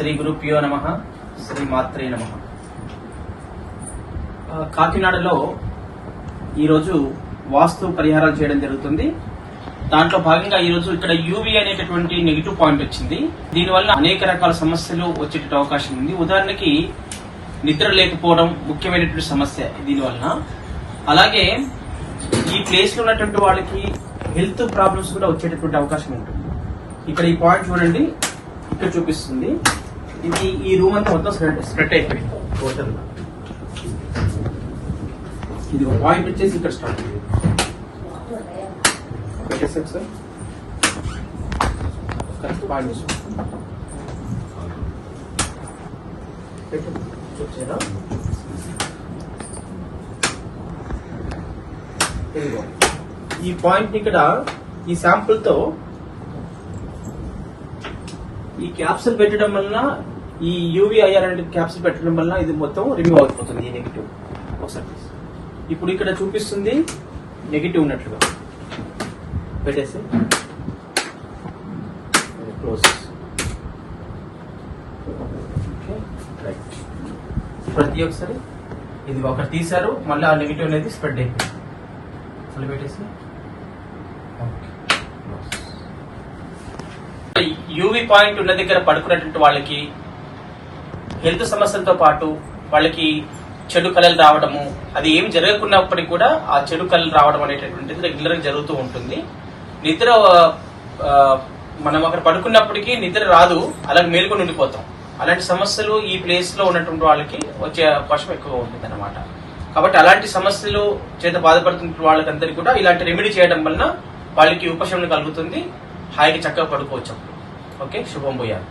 శ్రీ గురుప్యో నమ శ్రీ మాత్రే నమ. కాకినాడలో ఈరోజు వాస్తు పరిహారాలు చేయడం జరుగుతుంది. దాంట్లో భాగంగా ఈరోజు ఇక్కడ యూవి అనేటటువంటి నెగిటివ్ పాయింట్ వచ్చింది. దీనివల్ల అనేక రకాల సమస్యలు వచ్చేట అవకాశం ఉంది. ఉదాహరణకి నిద్ర లేకపోవడం ముఖ్యమైనటువంటి సమస్య దీనివల్ల అలాగే ఈ ప్లేస్లో ఉన్నటువంటి వాళ్ళకి హెల్త్ ప్రాబ్లమ్స్ కూడా వచ్చేటటువంటి అవకాశం ఉంటుంది. ఇక్కడ ఈ పాయింట్ చూడండి. ఇక్కడ చూపిస్తుంది. ఇది ఈ రూమ్ అంతా మొత్తం స్ప్రెడ్ అయిపోయింది టోటల్ ఇది ఒక పాయింట్ వచ్చేసి ఇక్కడ స్టార్ట్ అయింది. సార్? కరెక్ట్ పాయింట్ ఈ పాయింట్ ఇక్కడ ఈ శాంపుల్తో ఈ క్యాప్సిల్ పెట్టడం వలన ఈ యూవీఐఆర్ అనే క్యాప్సిల్ పెట్టడం వలన ఇది మొత్తం రిమూవ్ అయిపోతుంది ఈ నెగిటివ్ ఒకసారి ఇప్పుడు ఇక్కడ చూపిస్తుంది నెగిటివ్ ఉన్నట్లుగా. పెట్టేసి. క్లోజ్ రైట్ ప్రతి ఒక్కసారి ఇది ఒకటి తీశారు మళ్ళీ ఆ నెగిటివ్ అనేది స్ప్రెడ్ అయిపోయింది. మళ్ళీ పెట్టేసి. యూవి పాయింట్ ఉన్న దగ్గర పడుకున్నటువంటి వాళ్ళకి హెల్త్ సమస్యలతో పాటు వాళ్ళకి చెడు కళలు రావడము అది ఏమి జరగకున్నప్పటికీ కూడా ఆ చెడు కళలు రావడం అనేటటువంటిది రెగ్యులర్గా జరుగుతూ ఉంటుంది. నిద్ర మనం అక్కడ పడుకున్నప్పటికీ నిద్ర రాదు అలాగే మేలుకొని ఉండిపోతాం. అలాంటి సమస్యలు ఈ ప్లేస్లో ఉన్నటువంటి వాళ్ళకి వచ్చే అవకాశం ఎక్కువ ఉంటుంది అనమాట కాబట్టి అలాంటి సమస్యలు చేత బాధపడుతున్న వాళ్ళకందరికీ కూడా ఇలాంటి రెమెడీ చేయడం వలన వాళ్ళకి ఉపశమనం కలుగుతుంది. హాయిగా చక్కగా పడుకోవచ్చు అప్పుడు. ఓకే శుభం పోయారు